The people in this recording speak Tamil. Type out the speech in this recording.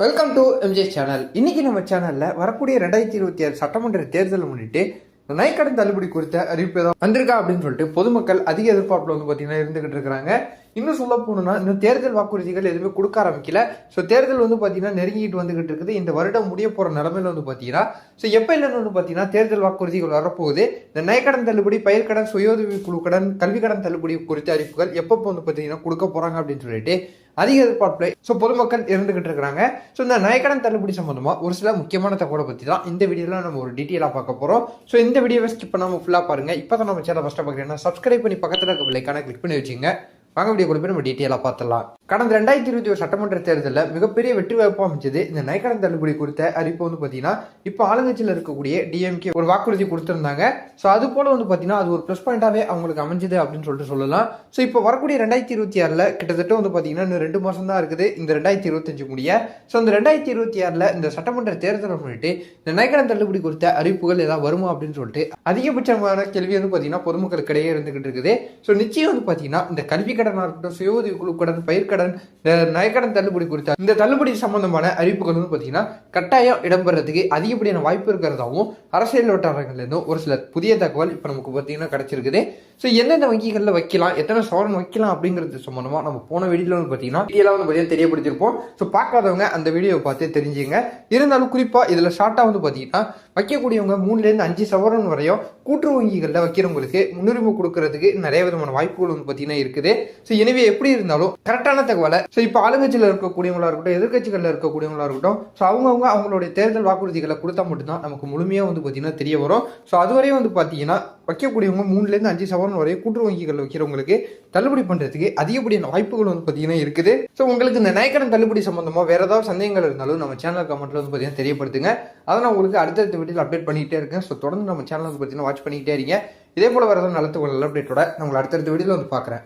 வெல்கம் டு எம்ஜே சேனல் இன்னைக்கு நம்ம சேனலில் வரக்கூடிய ரெண்டாயிரத்தி இருபத்தி ஆறு சட்டமன்ற தேர்தலை முன்னிட்டு நயக்கடன் தள்ளுபடி குறித்த அறிவிப்பு ஏதாவது வந்திருக்கா அப்படின்னு சொல்லிட்டு பொதுமக்கள் அதிக எதிர்பார்ப்பில் வந்து பார்த்தீங்கன்னா இருந்துகிட்டு இருக்கிறாங்க. இன்னும் சொல்ல போகணும்னா இன்னும் தேர்தல் வாக்குறுதிகள் எதுவுமே கொடுக்க ஆரம்பிக்கல. ஸோ தேர்தல் வந்து பார்த்தீங்கன்னா நெருங்கிட்டு வந்துகிட்டு இருக்குது. இந்த வருடம் முடிய போகிற நிலமையில வந்து பார்த்தீங்கன்னா ஸோ எப்போ இல்லைன்னு வந்து பார்த்தீங்கன்னா தேர்தல் வாக்குறுதிகள் வரப்போகுது? இந்த நயக்கடன் தள்ளுபடி பயிர்க்கடன் சுயோதவி குழு கடன் கல்வி கடன் தள்ளுபடி குறித்த அறிவிப்புகள் எப்போ வந்து பார்த்தீங்கன்னா கொடுக்க போகிறாங்க அப்படின்னு சொல்லிட்டு அதிக எதிர்பார்ப்பில் ஸோ பொதுமக்கள் இருந்துகிட்டு இருக்கிறாங்க. ஸோ இந்த நயக்கடன் தள்ளுபடி சம்மந்தமாக ஒரு சில முக்கியமான தகவலை பற்றி தான் இந்த வீடியோவில் நம்ம ஒரு டீட்டெயிலாக பார்க்க போகிறோம் ஸோ இந்த வீடியோவை ஸ்கிப் பண்ணாமல் ஃபுல்லாக பாருங்க. இப்போ தான் நம்ம சேனல் ஃபஸ்ட்டாக பார்க்குறீங்கன்னா சப்ஸ்கிரைப் பண்ணி பக்கத்தில் இருக்க பிள்ளைக்கான கிளிக் பண்ணி வச்சுங்க வாங்க வீடியோ கூட போய் நம்ம டீட்டெயிலாக பார்த்துலாம் கடந்த ரெண்டாயிரத்தி இருபத்தி ஒரு சட்டமன்ற தேர்தலில் மிகப்பெரிய வெற்றி வாய்ப்பு அமைச்சது இந்த நயக்கடன் தள்ளுபடி குறித்த அறிவிப்பு வந்து பார்த்தீங்கன்னா இப்போ ஆளுங்கட்சியில் இருக்கக்கூடிய டிஎம்கே ஒரு வாக்குறுதி கொடுத்துருந்தாங்க. ஸோ அது போல வந்து பார்த்தீங்கன்னா அது ஒரு ப்ளஸ் பாயிண்டாகவே அவங்களுக்கு அமைஞ்சது அப்படின்னு சொல்லிட்டு சொல்லலாம். ஸோ இப்போ வரக்கூடிய ரெண்டாயிரத்தி இருபத்தி ஆறில் கிட்டத்தட்ட வந்து பார்த்தீங்கன்னா இன்னும் ரெண்டு மாதம் தான் இருக்குது. இந்த ரெண்டாயிரத்தி இருபத்தஞ்சு முடிய. ஸோ அந்த ரெண்டாயிரத்தி இருபத்தி ஆறில் இந்த சட்டமன்ற தேர்தலை முன்னிட்டு இந்த நயக்கடன் தள்ளுபடி குறித்த அறிவிப்புகள் ஏதாவது வருமா அப்படின்னு சொல்லிட்டு அதிகபட்சமான கேள்வி வந்து பார்த்தீங்கன்னா பொதுமக்களுக்கிடையே இருந்துகிட்டு இருக்குது. ஸோ நிச்சயம் வந்து பார்த்தீங்கன்னா இந்த கல்வி கடனாக இருக்கட்டும் சுய உதவி குழு கடன் பயிர்கடன் நயக்கடன் நகைக்கடன் தள்ளுபடி குறித்த இந்த தள்ளுபடி சம்பந்தமான அறிவிப்புகள் வந்து பார்த்தீங்கன்னா கட்டாயம் இடம்பெறதுக்கு அதிகப்படியான வாய்ப்பு இருக்கிறதாகவும் அரசியல் வட்டாரங்கள்லேருந்து ஒரு சில புதிய தகவல் இப்போ நமக்கு பார்த்தீங்கன்னா கிடைச்சிருக்குது. ஸோ எந்தெந்த வங்கிகளில் வைக்கலாம் எத்தனை சவரன் வைக்கலாம் அப்படிங்கிறது சம்பந்தமாக நம்ம போன வீடியோவில் வந்து பார்த்தீங்கன்னா டீலாக வந்து பார்த்தீங்கன்னா தெரியப்படுத்திருப்போம் ஸோ பார்க்காதவங்க அந்த வீடியோவை பார்த்து தெரிஞ்சுங்க. இருந்தாலும் குறிப்பாக இதில் ஷார்ட்டாக வந்து பார்த்தீங்கன்னா வைக்கக்கூடியவங்க மூணுலேருந்து அஞ்சு சவரன் வரையும் கூட்டுறவு வங்கிகளில் வைக்கிறவங்களுக்கு முன்னுரிமை கொடுக்கறதுக்கு நிறைய விதமான வாய்ப்புகள் வந்து பார்த்தீங்கன்னா இருக்குது. ஸோ எனவே எப்படி இருந்தாலும் கரெக்டான தகவலை. ஸோ இப்போ ஆளுங்கட்சியில் இருக்கக்கூடியவங்களா இருக்கட்டும் எதிர்கட்சிகளில் இருக்கக்கூடியவங்களா இருக்கட்டும் ஸோ அவங்கவுங்க அவங்களுடைய தேர்தல் வாக்குறுதிகளை கொடுத்தா மட்டும்தான் நமக்கு முழுமையாக வந்து பார்த்தீங்கன்னா தெரிய வரும். ஸோ அதுவரையும் வந்து பார்த்தீங்கன்னா வைக்கக்கூடியவங்க மூணுலேருந்து அஞ்சு சவரன் வரை கூட்டுறவு வங்கிகள் வைக்கிறவங்களுக்கு தள்ளுபடி பண்ணுறதுக்கு அதிகப்படியான வாய்ப்புகள் வந்து பார்த்தீங்கன்னா இருக்குது. ஸோ உங்களுக்கு இந்த நயக்கடன் தள்ளுபடி சம்மந்தமாக வேறு ஏதாவது சந்தேகங்கள் இருந்தாலும் நம்ம சேனல் கமெண்ட்டில் வந்து பார்த்தீங்கன்னா தெரியப்படுத்துங்க. அதை நான் உங்களுக்கு அடுத்தடுத்த வீட்டில் அப்டேட் பண்ணிகிட்டே இருக்கேன். ஸோ தொடர்ந்து நம்ம சேனல் வந்து பார்த்தீங்கன்னா வாட்ச் பண்ணிக்கிட்டே இருங்க. இதே போல் வேறு ஏதாவது நல்ல தகவல் அப்டேட்டோட நான் உங்களை அடுத்தடுத்த வீடியோவில் வந்து பார்க்குறேன்